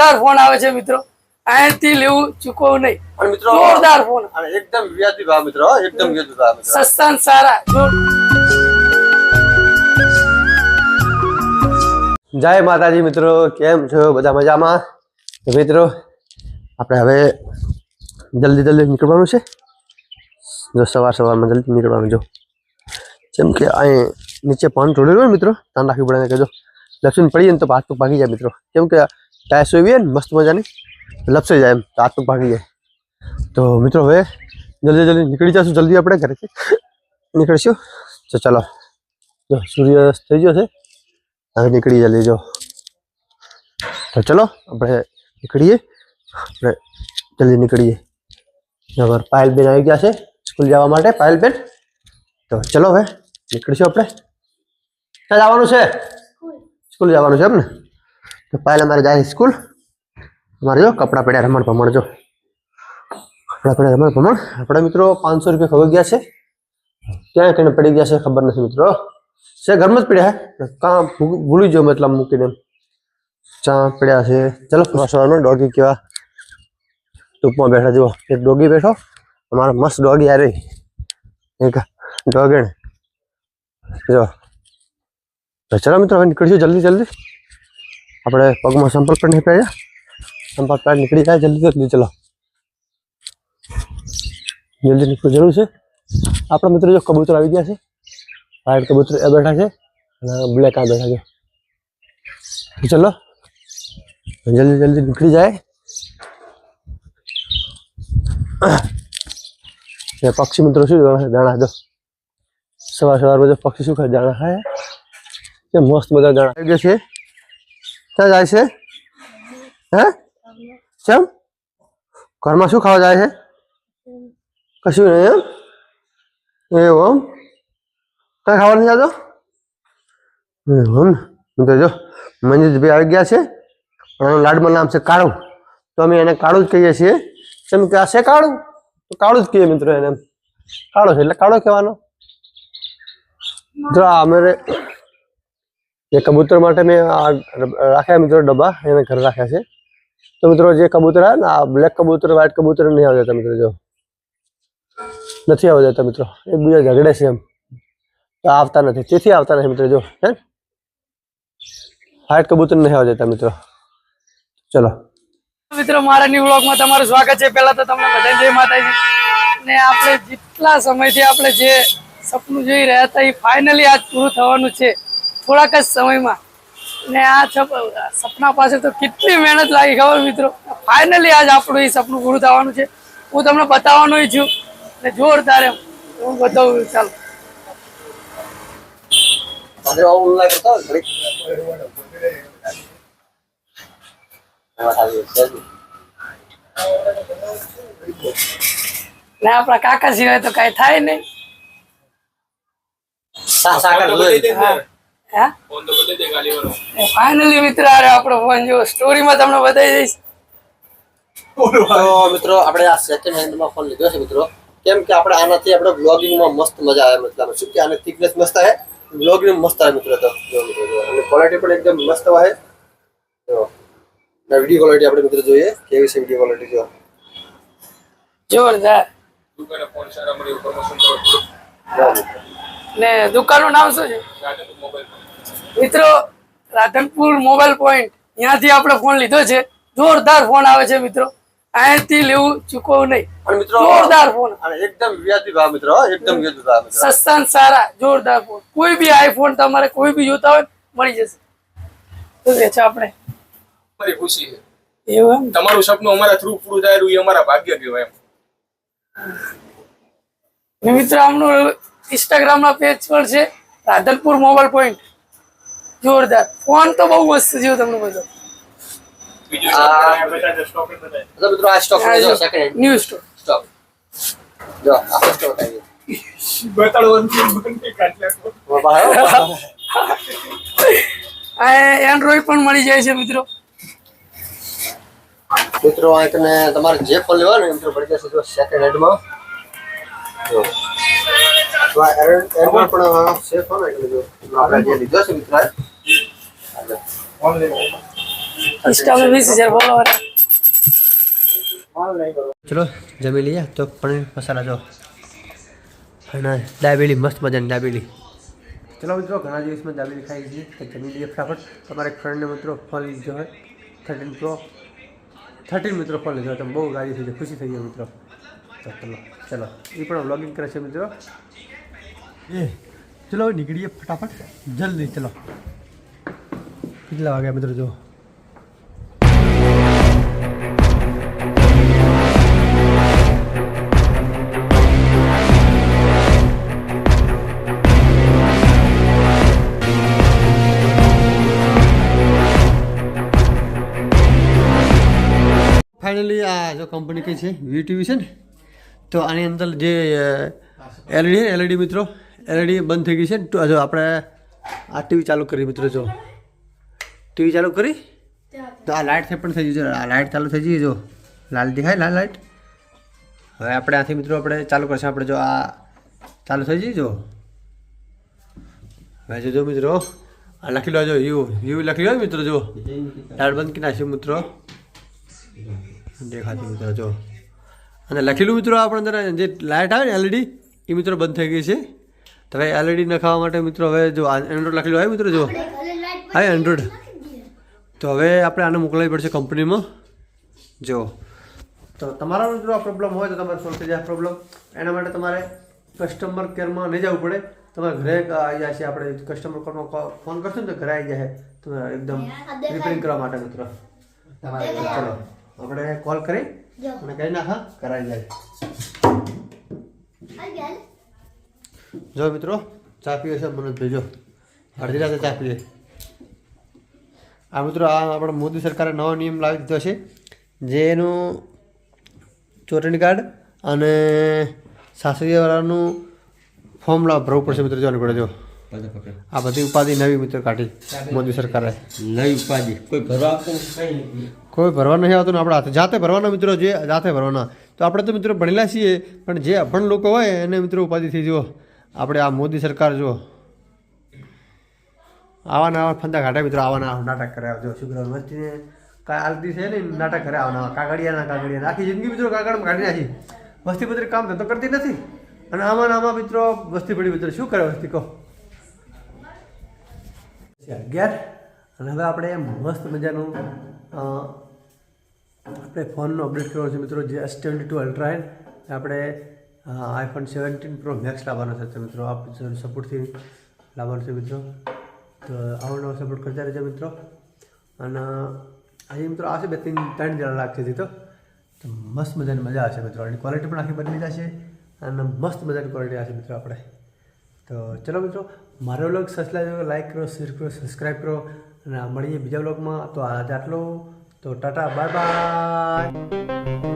જોરદાર ફોન આવે છે મિત્રો. અહીંથી લેવું ચૂકવવું નહીં. અને મિત્રો જોરદાર ફોન. અને એકદમ વ્યાજબી ભાવ મિત્રો હો, એકદમ વ્યાજબી ભાવ મિત્રો. સસ્તા ને સારા. જો. જય માતાજી મિત્રો કેમ છો? બધા મજામાં? તો મિત્રો આપણે હવે જલ્દી જલ્દી નીકળવાનું છે. જો સવાર સવારમાં જલ્દી નીકળવાનું જો. જેમ કે અહીં નીચે પાણી ઢોળેલું હોય ને મિત્રો ધ્યાન રાખવી પડે કે જો લપસીને પડીએ ને તો હાથ પગ ભાગી જાય મિત્રો. કેમ કે ટાયર સોઈ ને મસ્ત મજાની લપસાઈ જાય એમ તો હાથ પગ ભાગી જાય તો મિત્રો હવે જલ્દી જલ્દી નીકળી જશું જલ્દી આપણે ઘરેથી નીકળીશું તો ચાલો જો સૂર્યાસ્ત થઈ ગયો છે હવે નીકળી જલ્દી જો તો ચલો આપણે નીકળીએ આપણે જલ્દી નીકળીએ અમારા પાયલ બેન આવી ગયા છે સ્કૂલ જવા માટે પાયલ બેન તો ચલો હવે નીકળીશું આપણે ક્યાં જવાનું છે સ્કૂલ જવાનું છે એમ ને તો પાયલ અમારે જાય સ્કૂલ. અમારે જો કપડાં પડ્યા રમણ ભમણ જો. કપડાં પડ્યા રમણ ભમણ. આપણા મિત્રો પાંચસો રૂપિયા ખબર ગયા છે. ક્યાં કઈને પડી ગયા છે ખબર નથી મિત્રો. છે ઘરમાં જ પડ્યા હે કાં ભૂલી ગયો મતલબ મૂકીને. ચા પડ્યા છે. ચલો સવાર ડોગી કેવા. ટૂંકમાં બેઠા જુઓ. એક ડોગી બેઠો. અમારો મસ્ત ડોગી આ રહી. એક ડોગેણ. જો. ચલો મિત્રો, હવે નીકળીશું જલ્દી જલ્દી. આપણે પગમાં સંપર્ક પણ નહીં પહેર્યા સંપર્ક પેડ નીકળી જાય, જલ્દી જલ્દી ચલો. જલ્દી નીકળવું જરૂર છે. આપણા મિત્રો જો કબૂતર આવી ગયા છે. વ્હાઈટ કબૂતર એ બેઠા છે અને બ્લેક આ બેઠા છે. ચલો. જલ્દી જલ્દી નીકળી જાય. એ પક્ષી મિત્રો શું દાણા જો. સવાર સવારમાં જો પક્ષી શું ખાય? દાણા ખાય. મસ્ત બધા દાણા આવી ગયા છે. ક્યાં જાય છે? હે? ચમ? ઘરમાં શું ખાવા જાય છે? કશું નહીં એમ? એવું એમ? કઈ ખાવા નહીં જતો? તો જો મંજીતભાઈ આવી ગયા છે. એનું લાડમાં નામ છે કાળું. તો અમે એને કાળું જ કહીએ છીએ. કેમ કે આ છે કાળું? તો કાળું જ કહીએ મિત્રો એને એમ. કાળો છે એટલે કાળો કહેવાનો. જો અમારે એ કબૂતર માટે મેં આ રાખ્યા મિત્રો ડબ્બા, એને ઘરે રાખ્યા છે. તો મિત્રો જે કબૂતર આવે ને, આ બ્લેક કબૂતર વ્હાઈટ કબૂતર નહીં આવી જતા મિત્રો જો. નથી આવવા જતા મિત્રો. એકબીજા ઝઘડે છે એમ. તો આવતા નથી. તેથી આવતા નથી મિત્રો જો. હે? હાઈટ કબૂતર નહીં આવવા જતા મિત્રો. ચલો. મિત્રો, મારા ન્યુ બ્લોગમાં તમારું સ્વાગત છે. પહેલા તો તમને બધા જય માતાજી. ને આપણે જેટલા સમયથી આપણે જે સપનું જોઈ રહ્યા હતા, એ ફાઇનલી આજ પૂરું થવાનું છે. થોડાક જ સમયમાં. ને આ સપના પાછળ તો કેટલી મહેનત લાગી ખબર મિત્રો. ફાઇનલી આજ આપણું એ સપનું પૂરું થવાનું છે. હું તમને બતાવવાનો છું. ને જોરદાર એમ. હું બતાવું ચાલો. ને આપણા કાકા સિવાય તો કઈ થાય નહીં. હા. ફાઇનલી મિત્ર અરે આપણો ફોન જો સ્ટોરીમાં તમને બતાવી દઈશ. તો મિત્રો આપણે આ સેકન્ડ હેન્ડમાં ફોન લીધો છે મિત્રો. કેમ કે આપણે આનાથી આપણે બ્લોગિંગમાં મસ્ત મજા આવે મતલબ શું કે આને થિકનેસ મસ્ત આવે? બ્લોગિંગ મસ્ત આવે મિત્રો તો. જો મિત્રો જો. અને ક્વોલિટી પણ એકદમ મસ્ત આવે. જો. ના વીડિયો ક્વોલિટી આપણે મિત્રો જોઈએ. કેવી છે વીડિયો ક્વોલિટી જો. જોરદાર. દુકાને ફોન સારા મળી પ્રમોશન કરો. જો મિત્રો. ને દુકાનનું નામ શું છે? મિત્રો રાધનપુર મોબાઈલ પોઈન્ટ. ત્યાંથી આપણે ફોન લીધો છે. જોરદાર ફોન આવે છે મિત્રો. અહીંથી લેવું ચૂકવું નહીં. અને મિત્રો જોરદાર ફોન. અને એકદમ વ્યાજબી ભાવ મિત્રો એકદમ વ્યાજબી ભાવ સસ્તા સારા જોરદાર ફોન. કોઈ બી આઈફોન તમારે કોઈ બી જોતા હોય મળી જશે. તો આપણે? અમારી ખુશી છે. એવું તમારું સપનું અમારા થ્રુ પૂરું થાય એ અમારા ભાગ્ય કહેવાય એમ. ને મિત્રો આમનું ઇન્સ્ટાગ્રામના પેજ પણ છે રાધનપુર મોબાઈલ પોઈન્ટ જોરદાર. ફોન તો બહુ મસ્ત છે તમને બધો. બીજું આ- સ્ટોક બતાય તો મિત્રો આ સ્ટોક જો second hand new store stock જો આ સ્ટોક આવી એન્ડ્રોઈડ પણ મળી જાય છે મિત્રો. મિત્રો આ તમે તમારે જે પણ લેવાનો મિત્રો પડી જશે સેકન્ડ હેન્ડમાં જો. તો આ એર- એરમાં પણ સેફ હોય એટલે જો આપણે જે લીધો છે મિત્રો આ. આ જો. ઇન્સ્ટામાં વીસ હજાર ફોલોવર ચલો જમી લઈએ. તો પનીર મસાલા જો. અને દાબેલી મસ્ત મજાની દાબેલી. ચલો મિત્રો ઘણા દિવસમાં દાબેલી ખાઈ છીએ તો જમી લઈએ ફટાફટ. તમારે ફ્રેન્ડને મિત્રો ફોન લીધો હોય. થર્ટીન પ્રો થર્ટીન મિત્રો ફોન લીધો હોય. તો બહુ ગાડી થઈ જાય ખુશી થઈ ગઈ મિત્રો. તો ચલો ચલો. એ પણ વ્લોગિંગ કરે છે મિત્રો. એ, ચલો નીકળીએ ફટાફટ. જલ્દી, ચલો. કેટલા વાગ્યા મિત્રો, જો? ફાઇનલી આ જો કંપની કઈ છે વી ટીવી છે ને? તો આની અંદર જે એલઈડી એલઈડી મિત્રો? એલઈડી બંધ થઈ ગઈ છે ને જો આપણે આ ટીવી ચાલુ કરી મિત્રો જો. ટીવી ચાલુ કરી? તો આ લાઇટ પણ થઈ ગઈ છે. આ લાઇટ ચાલુ થઈ ગઈ જો. લાલ દેખાય લાલ લાઇટ હવે આપણે આથી મિત્રો આપણે ચાલુ કરશે. આપણે જો આ ચાલુ થઈ ગઈ જો. હવે જો જો મિત્રો આ લખી લો જો યુ. યુ લખી લો મિત્રો જો. લાઇટ બંધ કરી નાખ્યું મિત્રો. દેખાતી મિત્રો જો. અને લખેલું મિત્રો આપણે અંદર જે લાઇટ આવે ને એલઈડી એ મિત્રો બંધ થઈ ગઈ છે. તો હવે એલઈડી નખાવા માટે મિત્રો હવે જો એન્ડ્રોઈડ લખેલું હોય મિત્રો જો. હા એન્ડ્રોઈડ તો હવે આપણે આને મોકલાવી પડશે કંપનીમાં. જો. તો તમારા મિત્રો આ પ્રોબ્લેમ હોય તો તમારે સોલ્વ થઈ જાય પ્રોબ્લેમ એના માટે તમારે કસ્ટમર કેરમાં નહીં જવું પડે. તમારે ઘરે આવી જશે આપણે કસ્ટમર કેરમાં ફોન કરશો ને તો ઘરે આવી જાય તમે એકદમ રિપેરિંગ કરવા માટે મિત્રો. તમારે ચલો આપણે કોલ કરી અને કહી નાખા કરાવી જાય. જો મિત્રો ચા પીએ છે મનોજભાઈ જો અડધી રાતે ચા પીએ. આ મિત્રો આ આપણા મોદી સરકારે નવો નિયમ લાવી દીધો છે જેનું ચૂંટણી કાર્ડ અને સાસરીવાળાનું ફોર્મ લાવ ભરવું પડશે મિત્રો જોવાનું પડે જો. આ બધી ઉપાધિ નવી મિત્રો કાઢી મોદી સરકારે. નવી ઉપાધિ. કોઈ ભરવા કઈ ભરવા નહીં આવતું ને આપણા હાથે. જાતે ભરવાના મિત્રો જે જાતે ભરવાના. તો આપણે તો મિત્રો ભણેલા છીએ પણ જે અભણ લોકો હોય એને મિત્રો ઉપાધિથી જુઓ. આપણે આ મોદી સરકાર જુઓ આવા નવા ફંદા ઘાટા મિત્રો આવાના નાટક કરે. જો શુક્રવાર વસ્તીને કાંઈ આલતી છે ને નાટક કરે આવના કાગડિયાના કાગડિયાના આખી જિંદગી મિત્રો કાગળમાં કાઢી નાખી. વસ્તી પત્રી કામ ધંધો કરતી નથી. અને આમાં આમાં મિત્રો, વસ્તી પડી મિત્રો. શું કરે વસ્તી? કહો. અગિયાર. અને હવે આપણે મસ્ત મજાનું આપણે ફોનનો અપડેટ કરવો છે મિત્રો, જે એસ ટ્વેન્ટી ટુ અલ્ટ્રા આપણે આઈફોન સેવન્ટીન પ્રો મેક્સ લાવવાનો છે મિત્રો. આપ સપોર્ટથી લાવવાનો છે મિત્રો. તો આવો નવો સપોર્ટ કરતા રહેજો મિત્રો. અને આજે મિત્રો આવશે બે ત્રણ ત્રણ જણા લાગશે તો. મસ્ત મજાની મજા આવશે મિત્રો. અને ક્વોલિટી પણ આખી બદલી જશે. અને મસ્ત મજાની ક્વોલિટી આવશે મિત્રો આપણે. તો ચલો મિત્રો, મારો વ્લોગ સસલા લાઈક કરો શેર કરો સબસ્ક્રાઈબ કરો. અને મળીએ બીજા વ્લોગમાં. તો આજે આટલું. તો ટાટા, બાય બાય.